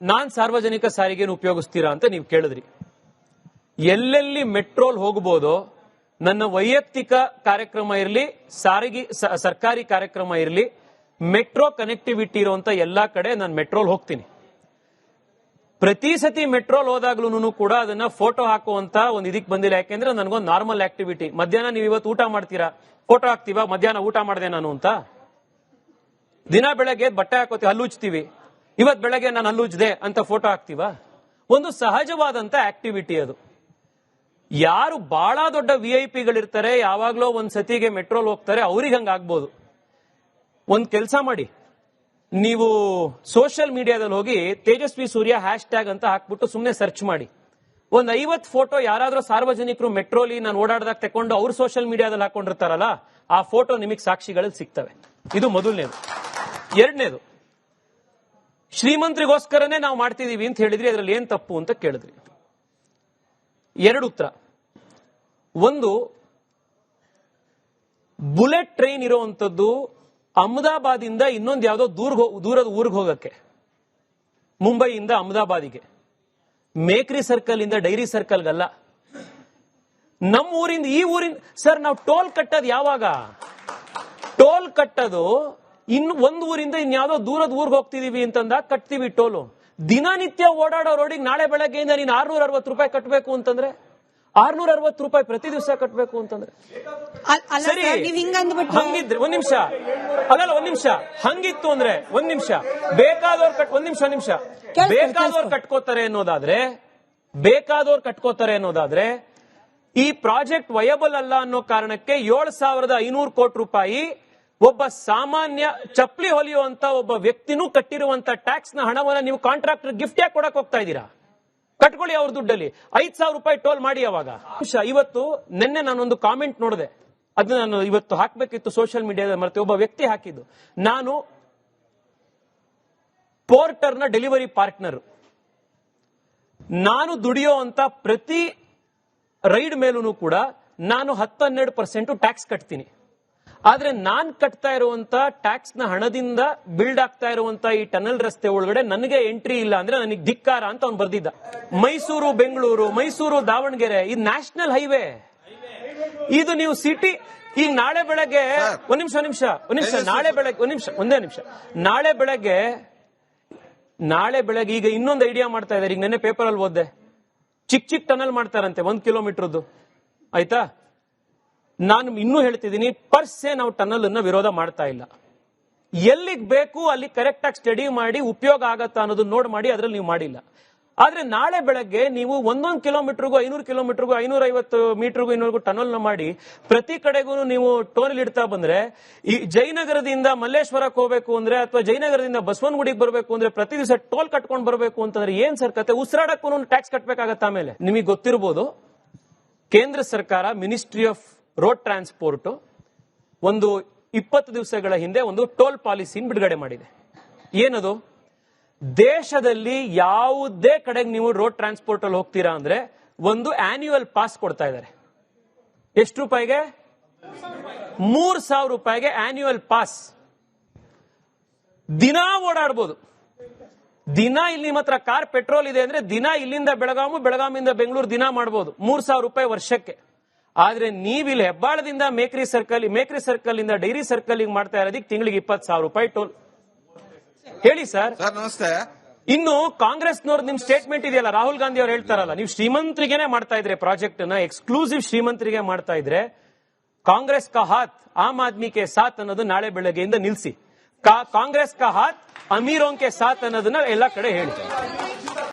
ನಾನ್ ಸಾರ್ವಜನಿಕ ಸಾರಿಗೆಯನ್ನು ಉಪಯೋಗಿಸ್ತೀರಾ ಅಂತ ನೀವು ಕೇಳಿದ್ರಿ. ಎಲ್ಲೆಲ್ಲಿ ಮೆಟ್ರೋಲ್ ಹೋಗಬಹುದೋ ನನ್ನ ವೈಯಕ್ತಿಕ ಕಾರ್ಯಕ್ರಮ ಇರಲಿ, ಸಾರಿಗೆ ಸರ್ಕಾರಿ ಕಾರ್ಯಕ್ರಮ ಇರಲಿ, ಮೆಟ್ರೋ ಕನೆಕ್ಟಿವಿಟಿ ಇರುವಂತ ಎಲ್ಲಾ ಕಡೆ ನಾನು ಮೆಟ್ರೋಲ್ ಹೋಗ್ತೀನಿ. ಪ್ರತಿ ಸತಿ ಮೆಟ್ರೋಲ್ ಹೋದಾಗ್ಲೂ ಕೂಡ ಅದನ್ನ ಫೋಟೋ ಹಾಕುವಂತ ಒಂದು ಇದಕ್ಕೆ ಬಂದಿಲ್ಲ. ಯಾಕೆಂದ್ರೆ ನನಗೊಂದು ನಾರ್ಮಲ್ ಆಕ್ಟಿವಿಟಿ. ಮಧ್ಯಾಹ್ನ ನೀವು ಇವತ್ತು ಊಟ ಮಾಡ್ತೀರಾ? ಫೋಟೋ ಹಾಕ್ತೀವಾ? ಮಧ್ಯಾಹ್ನ ಊಟ ಮಾಡಿದೆ ನಾನು ಅಂತ? ದಿನ ಬೆಳಗ್ಗೆ ಬಟ್ಟೆ ಹಾಕೋತೀವಿ ಹಲ್ಲುಜ್ತೀವಿ ಇವತ್ ಬೆಳಗ್ಗೆ ನಾನು ಅಲ್ಲುಜ್ದೆ ಅಂತ ಫೋಟೋ ಹಾಕ್ತೀವಾ? ಒಂದು ಸಹಜವಾದಂತ ಆಕ್ಟಿವಿಟಿ ಅದು. ಯಾರು ಬಹಳ ದೊಡ್ಡ ವಿ ಐ ಪಿಗಳಿರ್ತಾರೆ ಯಾವಾಗ್ಲೋ ಒಂದ್ ಸತಿಗೆ ಮೆಟ್ರೋಲ್ ಹೋಗ್ತಾರೆ, ಅವ್ರಿಗೆ ಹಂಗ ಆಗ್ಬೋದು. ಒಂದ್ ಕೆಲಸ ಮಾಡಿ. ನೀವು ಸೋಷಿಯಲ್ ಮೀಡಿಯಾದಲ್ಲಿ ಹೋಗಿ ತೇಜಸ್ವಿ ಸೂರ್ಯ ಹ್ಯಾಶ್ ಟ್ಯಾಗ್ ಅಂತ ಹಾಕ್ಬಿಟ್ಟು ಸುಮ್ಮನೆ ಸರ್ಚ್ ಮಾಡಿ. ಒಂದ್ ಐವತ್ ಫೋಟೋ ಯಾರಾದ್ರೂ ಸಾರ್ವಜನಿಕರು ಮೆಟ್ರೋಲಿ ನಾನು ಓಡಾಡ್ದಾಗ ತಕೊಂಡು ಅವ್ರು ಸೋಷಿಯಲ್ ಮೀಡಿಯಾದಲ್ಲಿ ಹಾಕೊಂಡಿರ್ತಾರಲ್ಲ, ಆ ಫೋಟೋ ನಿಮಗೆ ಸಾಕ್ಷಿಗಳಲ್ಲಿ ಸಿಗ್ತವೆ. ಇದು ಮೊದಲನೇದು. ಎರಡನೇದು ಶ್ರೀಮಂತರಿಗೋಸ್ಕರನೇ ನಾವು ಮಾಡ್ತಿದ್ದೀವಿ ಅಂತ ಹೇಳಿದ್ರಿ, ಅದರಲ್ಲಿ ಏನ್ ತಪ್ಪು ಅಂತ ಕೇಳಿದ್ರಿ. ಎರಡು ಉತ್ತರ. ಒಂದು, ಬುಲೆಟ್ ಟ್ರೈನ್ ಇರುವಂತದ್ದು ಅಹಮದಾಬಾದಿಂದ ಇನ್ನೊಂದು ಯಾವುದೋ ದೂರ ದೂರದ ಊರಿಗೆ ಹೋಗಕ್ಕೆ. ಮುಂಬೈಯಿಂದ ಅಹಮದಾಬಾದಿಗೆ. ಮೇಕ್ರಿ ಸರ್ಕಲ್ ಇಂದ ಡೈರಿ ಸರ್ಕಲ್ಗಲ್ಲ. ನಮ್ಮ ಊರಿಂದ, ಈ ಊರಿಂದ, ಸರ್, ನಾವು ಟೋಲ್ ಕಟ್ಟೋದು ಯಾವಾಗ? ಟೋಲ್ ಕಟ್ಟೋದು ಇನ್ನು ಒಂದು ಊರಿಂದ ಇನ್ಯಾವುದೋ ದೂರದ ಊರಿಗೆ ಹೋಗ್ತಿದೀವಿ ಅಂತಂದಾಗ ಕಟ್ತೀವಿ ಟೋಲು. ದಿನನಿತ್ಯ ಓಡಾಡೋ ರೋಡಿಗೆ ನಾಳೆ ಬೆಳಗ್ಗೆಯಿಂದ ನೀನು ಆರ್ನೂರ ಅರವತ್ತು ರೂಪಾಯಿ ಕಟ್ಟಬೇಕು ಅಂತಂದ್ರೆ? ಆರ್ನೂರ ಅರವತ್ತು ರೂಪಾಯಿ ಪ್ರತಿ ದಿವಸ ಕಟ್ಟಬೇಕು ಅಂತಂದ್ರೆ? ಸರಿ ಹಂಗಿದ್ರೆ ಒಂದ್ ನಿಮಿಷ. ಅಲ್ಲಲ್ಲ ಒಂದ್ ನಿಮಿಷ. ಹಂಗಿತ್ತು ಅಂದ್ರೆ ಒಂದ್ ನಿಮಿಷ. ಬೇಕಾದವ್ರು ಕಟ್ ಒಂದ್ ನಿಮಿಷ ನಿಮಿಷ. ಬೇಕಾದವ್ರು ಕಟ್ಕೋತಾರೆ ಅನ್ನೋದಾದ್ರೆ ಬೇಕಾದವ್ರು ಕಟ್ಕೋತಾರೆ ಅನ್ನೋದಾದ್ರೆ ಈ ಪ್ರಾಜೆಕ್ಟ್ ವಯಬಲ್ ಅಲ್ಲ ಅನ್ನೋ ಕಾರಣಕ್ಕೆ ಏಳು ಸಾವಿರದ ಐನೂರು ಕೋಟಿ ರೂಪಾಯಿ ಒಬ್ಬ ಸಾಮಾನ್ಯ ಚಪ್ಪಲಿ ಹೊಲಿಯುವಂತ ಒಬ್ಬ ವ್ಯಕ್ತಿನೂ ಕಟ್ಟಿರುವಂತ ಟ್ಯಾಕ್ಸ್ನ ಹಣವನ್ನ ನೀವು ಕಾಂಟ್ರಾಕ್ಟರ್ ಗಿಫ್ಟ್ ಯಾಕೆ ಕೊಡಕ್ ಹೋಗ್ತಾ ಇದ್ದೀರಾ? ಕಟ್ಕೊಳ್ಳಿ ಅವ್ರ ದುಡ್ಡಲ್ಲಿ. ಐದ್ ಸಾವಿರ ರೂಪಾಯಿ ಟೋಲ್ ಮಾಡಿ ಅವಾಗ. ಇವತ್ತು ನಿನ್ನೆ ನಾನೊಂದು ಕಾಮೆಂಟ್ ನೋಡಿದೆ. ಅದು ನಾನು ಇವತ್ತು ಹಾಕ್ಬೇಕಿತ್ತು ಸೋಷಿಯಲ್ ಮೀಡಿಯಾದ ಮತ್ತೆ ಒಬ್ಬ ವ್ಯಕ್ತಿ ಹಾಕಿದ್ದು. ನಾನು ಪೋರ್ಟರ್ನ ಡೆಲಿವರಿ ಪಾರ್ಟ್ನರ್ ನಾನು ದುಡಿಯೋ ಅಂತ ಪ್ರತಿ ರೈಡ್ ಮೇಲೂ ಕೂಡ ನಾನು ಹತ್ತು ಹನ್ನೆರಡು ಪರ್ಸೆಂಟ್ ಟ್ಯಾಕ್ಸ್ ಕಟ್ತೀನಿ. ಆದ್ರೆ ನಾನ್ ಕಟ್ತಾ ಇರುವಂತ ಟ್ಯಾಕ್ಸ್ನ ಹಣದಿಂದ ಬಿಲ್ಡ್ ಆಗ್ತಾ ಇರುವಂತ ಈ ಟನಲ್ ರಸ್ತೆ ಒಳಗಡೆ ನನಗೆ ಎಂಟ್ರಿ ಇಲ್ಲ ಅಂದ್ರೆ ನನಗೆ ಧಿಕ್ಕಾರ ಅಂತ ಅವ್ನು ಬರ್ದಿದ್ದ. ಮೈಸೂರು ಬೆಂಗಳೂರು ಮೈಸೂರು ದಾವಣಗೆರೆ ಇದು ನ್ಯಾಷನಲ್ ಹೈವೇ ಇದು ನೀವು ಸಿಟಿ ಈಗ ನಾಳೆ ಬೆಳಗ್ಗೆ ಒಂದ್ ನಿಮಿಷ ಒಂದ್ ನಿಮಿಷ ಒಂದ್ ನಿಮಿಷ ನಾಳೆ ಬೆಳಗ್ಗೆ ಒಂದ್ ನಿಮಿಷ ಒಂದೇ ನಿಮಿಷ. ನಾಳೆ ಬೆಳಗ್ಗೆ ನಾಳೆ ಬೆಳಗ್ಗೆ ಈಗ ಇನ್ನೊಂದು ಐಡಿಯಾ ಮಾಡ್ತಾ ಇದ್ದಾರೆ ಈಗ ನೆನ್ನೆ ಪೇಪರ್ ಅಲ್ಲಿ ಓದ್ದೆ. ಚಿಕ್ಕ ಚಿಕ್ಕ ಟನಲ್ ಮಾಡ್ತಾರಂತೆ ಒಂದ್ ಕಿಲೋಮೀಟರ್ದು ಆಯ್ತಾ? ನಾನು ಇನ್ನೂ ಹೇಳ್ತಿದ್ದೀನಿ, ಪರ್ಸೆ ನಾವು ಟನಲ್ ಅನ್ನ ವಿರೋಧ ಮಾಡ್ತಾ ಇಲ್ಲ. ಎಲ್ಲಿಗೆ ಬೇಕು ಅಲ್ಲಿ ಕರೆಕ್ಟ್ ಆಗಿ ಸ್ಟಡಿ ಮಾಡಿ ಉಪಯೋಗ ಆಗತ್ತಾ ಅನ್ನೋದನ್ನ ನೋಡ್ ಮಾಡಿ ಅದ್ರಲ್ಲಿ ನೀವು ಮಾಡಿಲ್ಲ. ಆದ್ರೆ ನಾಳೆ ಬೆಳಗ್ಗೆ ನೀವು ಒಂದೊಂದು ಕಿಲೋಮೀಟರ್ಗೂ ಐನೂರು ಕಿಲೋಮೀಟರ್ಗೂ ಐನೂರ ಐವತ್ತು ಮೀಟರ್ಗೂ ಇನ್ನೂರ್ಗೂ ಟನಲ್ನ ಮಾಡಿ ಪ್ರತಿ ಕಡೆಗೂ ನೀವು ಟೋನಲ್ ಇಡ್ತಾ ಬಂದ್ರೆ, ಈ ಜಯನಗರದಿಂದ ಮಲ್ಲೇಶ್ವರಕ್ಕೆ ಹೋಗ್ಬೇಕು ಅಂದ್ರೆ ಅಥವಾ ಜಯನಗರದಿಂದ ಬಸವನಗುಡಿಗೆ ಬರಬೇಕು ಅಂದ್ರೆ ಪ್ರತಿ ದಿವಸ ಟೋಲ್ ಕಟ್ಕೊಂಡು ಬರಬೇಕು ಅಂತಂದ್ರೆ ಏನ್ ಸರ್ ಕತೆ? ಉಸಿರಾಡಕ್ಕೂ ಟ್ಯಾಕ್ಸ್ ಕಟ್ಬೇಕಾಗತ್ತ ಆಮೇಲೆ? ನಿಮಗೆ ಗೊತ್ತಿರ್ಬೋದು, ಕೇಂದ್ರ ಸರ್ಕಾರ ಮಿನಿಸ್ಟ್ರಿ ಆಫ್ ರೋಡ್ ಟ್ರಾನ್ಸ್ಪೋರ್ಟ್ ಒಂದು ಇಪ್ಪತ್ತು ದಿವಸಗಳ ಹಿಂದೆ ಒಂದು ಟೋಲ್ ಪಾಲಿಸಿನ ಬಿಡುಗಡೆ ಮಾಡಿದೆ. ಏನದು? ದೇಶದಲ್ಲಿ ಯಾವುದೇ ಕಡೆಗೆ ನೀವು ರೋಡ್ ಟ್ರಾನ್ಸ್ಪೋರ್ಟ್ ಅಲ್ಲಿ ಹೋಗ್ತೀರಾ ಅಂದ್ರೆ ಒಂದು ಆನ್ಯುವಲ್ ಪಾಸ್ ಕೊಡ್ತಾ ಇದ್ದಾರೆ. ಎಷ್ಟು ರೂಪಾಯಿಗೆ? ಮೂರ್ ಸಾವಿರ ರೂಪಾಯಿಗೆ ಆನ್ಯುವಲ್ ಪಾಸ್ ದಿನ ಓಡಾಡ್ಬೋದು. ದಿನ ಇಲ್ಲಿ ನಿಮ್ಮ ಕಾರ್ ಪೆಟ್ರೋಲ್ ಇದೆ ಅಂದ್ರೆ ದಿನ ಇಲ್ಲಿಂದ ಬೆಳಗಾಮು, ಬೆಳಗಾಮಿಂದ ಬೆಂಗಳೂರು ದಿನ ಮಾಡಬಹುದು ಮೂರ್ ಸಾವಿರ ರೂಪಾಯಿ ವರ್ಷಕ್ಕೆ. ಆದ್ರೆ ಇಲ್ಲಿ ಹೆಬ್ಬಾಳದಿಂದ ಮೇಕ್ರಿ ಸರ್ಕಲ್ ಮೇಕ್ರಿ ಸರ್ಕಲ್ ಇಂದ ಡೈರಿ ಸರ್ಕಲ್ ಮಾಡ್ತಾ ಇರೋದಕ್ಕೆ ತಿಂಗಳಿಗೆ ಇಪ್ಪತ್ತು ಸಾವಿರ ರೂಪಾಯಿ ಟೋಲ್ ಹೇಳಿ ಸರ್. ನಮಸ್ತೆ. ಇನ್ನು ಕಾಂಗ್ರೆಸ್ನವ್ರು ನಿಮ್ ಸ್ಟೇಟ್ಮೆಂಟ್ ಇದೆಯಲ್ಲ ರಾಹುಲ್ ಗಾಂಧಿ ಅವ್ರು ಹೇಳ್ತಾರಲ್ಲ ನೀವು ಶ್ರೀಮಂತರಿಗೆನೆ ಮಾಡ್ತಾ ಇದ್ರೆ ಪ್ರಾಜೆಕ್ಟ್ನ ಎಕ್ಸ್ಕ್ಲೂಸಿವ್ ಶ್ರೀಮಂತರಿಗೆ ಮಾಡ್ತಾ ಇದ್ರೆ ಕಾಂಗ್ರೆಸ್ ಕಾ ಹಾತ್ ಆಮ್ ಆದ್ಮಿ ಕೆ ಸಾತ್ ಅನ್ನೋದು ನಾಳೆ ಬೆಳಗ್ಗೆಯಿಂದ ನಿಲ್ಸಿ. ಕಾಂಗ್ರೆಸ್ ಕಾ ಹಾತ್ ಅಮೀರೋಂಕೆ ಸಾತ್ ಅನ್ನೋದನ್ನ ಎಲ್ಲ ಕಡೆ ಹೇಳಿ.